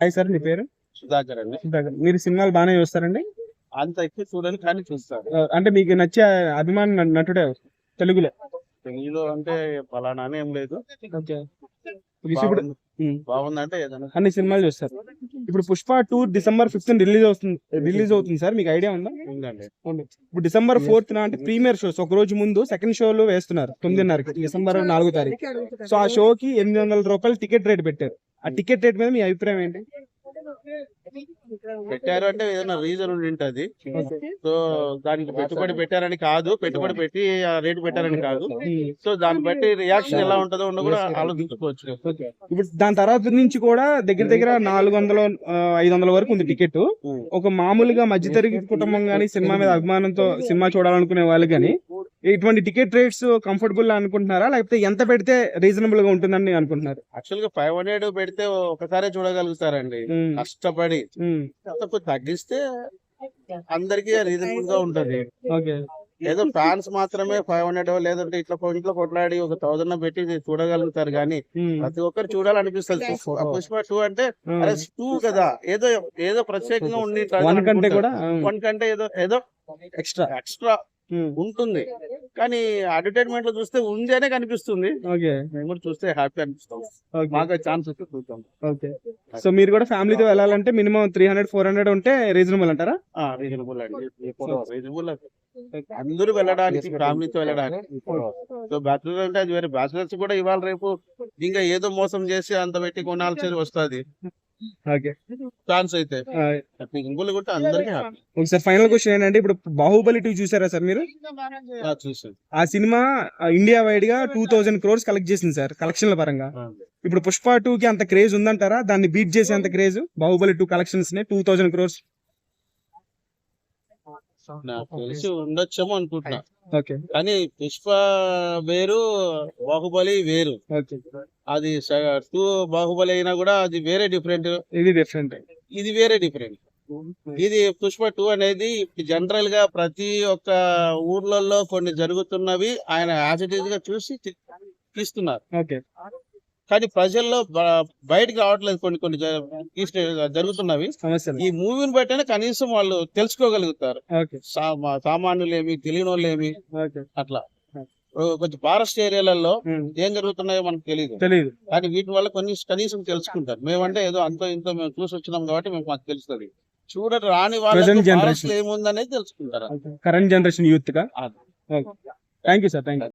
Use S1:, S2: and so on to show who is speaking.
S1: Hi sir మీ పేరు?
S2: సుధాకర్ అండి.
S1: సుధాకర్. మీరు సినిమాలు బాగానే చూస్తారండి?
S2: అంత ఎక్కువ చూడని కానీ చూస్తారు
S1: అంటే మీకు నచ్చే అభిమాన నటుడే తెలుగులో.
S2: తెలుగులో అంటే ఫలానా అని ఏం లేదు.
S1: ఇప్పుడు.
S2: బాగుందంటే
S1: అన్ని సినిమాలు చూస్తారు. ఇప్పుడు Pushpa two December fifth release అవుతుంది. రిలీజ్ అవుతుంది సార్ మీకు ఐడియా ఉందా. ఇప్పుడు డిసెంబర్ ఫోర్త్ నా అంటే ప్రీమియర్ షోస్ ఒక రోజు ముందు సెకండ్ షోలు వేస్తున్నారు తొమ్మిదిన్నరకి డిసెంబర్ నాలుగో తారీఖు. సో ఆ షోకి ఎనిమిది వందల రూపాయలు టికెట్ రేట్ పెట్టారు. ఆ టికెట్ రేట్ మీద మీ అభిప్రాయం ఏంటి?
S2: పెట్టారు అంటే ఏదైనా రీజన్ ఉండి ఉంటది సో దానికి పెట్టుబడి పెట్టారని కాదు. పెట్టుబడి పెట్టి ఆ రేటు పెట్టారని కాదు. సో దాన్ని బట్టి రియాక్షన్ ఎలా ఉంటుందో ఉన్న కూడా ఆలోచించుకోవచ్చు.
S1: ఇప్పుడు దాని తర్వాత నుంచి కూడా దగ్గర దగ్గర నాలుగు వందల ఐదు వందల వరకు ఉంది టికెట్. ఒక మామూలుగా మధ్యతరగతి కుటుంబం గానీ సినిమా మీద అభిమానంతో సినిమా చూడాలనుకునే వాళ్ళు గానీ ఇటువంటి టికెట్ రేట్స్ కంఫర్టబుల్ అనుకుంటున్నారా? లేకపోతే ఎంత పెడితే రీజనబుల్గా ఉంటుందని అనుకుంటున్నారు?
S2: యాక్చువల్గా ఫైవ్ హండ్రెడ్ పెడితే ఒకసారి చూడగలుగుతారండి. కష్టపడి. తగ్గిస్తే అందరికి రీజనబుల్గా ఉంటది.
S1: ఓకే.
S2: ఏదో ఫ్యాన్స్ మాత్రమే ఫైవ్ హండ్రెడ్ లేదంటే ఇట్లా ఇంట్లో కొట్లాడి ఒక థౌసండ్ పెట్టి చూడగలుగుతారు కానీ ప్రతి ఒక్కరు చూడాలనిపిస్తుంది. పుష్ప- టూ అంటే. అరే టూ కదా. ఏదో ఏదో ప్రత్యేకంగా ఉండి
S1: వన్ కంటే కూడా
S2: వన్ కంటే ఏదో ఏదో
S1: ఎక్స్ట్రా
S2: ఎక్స్ట్రా ఉంటుంది. కానీ అడ్వర్టైజ్మెంట్లో చూస్తే ఉంది అనే కనిపిస్తుంది.
S1: ఓకే.
S2: మేము కూడా చూస్తే హ్యాపీ అనిపిస్తాం.
S1: ఓకే.
S2: మాకు ఛాన్స్ వస్తే చూద్దాం.
S1: ఓకే. సో మీరు కూడా ఫ్యామిలీతో వెళ్ళాలంటే minimum three hundred four hundred ఉంటే రీజనబుల్ అంటారా?
S2: రీజనబుల్ అండి. రీజనబుల్ అందరూ వెళ్ళడానికి ఫ్యామిలీతో వెళ్ళడానికి. సో బ్యాచులర్ అంటే అది వేరే. బ్యాచులర్స్ కూడా ఇవాళ రేపు ఇంకా ఏదో మోసం చేసి అంత పెట్టి కొనాల్సి వస్తుంది. ఛాన్స్ అయితే. రీజనబుల్ కూడా అందరికీ
S1: ఒకసారి ఫైనల్ క్వశ్చన్ ఏంటంటే ఇప్పుడు బాహుబలి టూ చూసారా సార్ మీరు? ఆ సినిమా ఇండియా వైడ్గా టూ థౌసండ్ క్రోర్స్ కలెక్ట్ చేసింది సార్ కలెక్షన్ల పరంగా. ఇప్పుడు పుష్ప టూ కి అంత క్రేజ్ ఉందంటారా? దాన్ని బీట్ చేసే అంత క్రేజ్ బాహుబలి టూ కలెక్షన్స్ని టూ థౌసండ్ క్రోర్స్
S2: నాకు తెలిసి ఉండొచ్చేమో అనుకుంటున్నా
S1: ఓకే.
S2: కానీ పుష్ప వేరు బాహుబలి వేరు. అది టూ బాహుబలి అయినా కూడా అది వేరే డిఫరెంట్.
S1: ఇది డిఫరెంట్.
S2: ఇది వేరే డిఫరెంట్. ఇది పుష్ప టూ అనేది జనరల్గా ప్రతి ఒక్క ఊర్లలో కొన్ని జరుగుతున్నవి ఆయన యాజ్ ఇట్ ఈస్గా చూసి తీస్తున్నారు. కానీ ప్రజల్లో బయటికి రావట్లేదు కొన్ని కొన్ని జరుగుతున్నవి.
S1: సమస్యలు.
S2: ఈ మూవీని బట్టినే కనీసం వాళ్ళు తెలుసుకోగలుగుతారు. సామాన్యులేమి తెలియని వాళ్ళేమి అట్లా. కొంచెం ఫారెస్ట్ ఏరియాలలో ఏం జరుగుతున్నాయో మనకు తెలియదు
S1: తెలీదు.
S2: కానీ వీటి వల్ల కొన్ని కనీసం తెలుసుకుంటారు. మేమంటే ఏదో అంతో ఇంతో మేము చూసి వచ్చినాం కాబట్టి మేము మాకు తెలుస్తుంది. చూడరు రాని
S1: generation.
S2: ఫారెస్ట్ ఏముందనేది తెలుసుకుంటారు.
S1: Current generation
S2: యూత్గా.
S1: Thank you sir thank you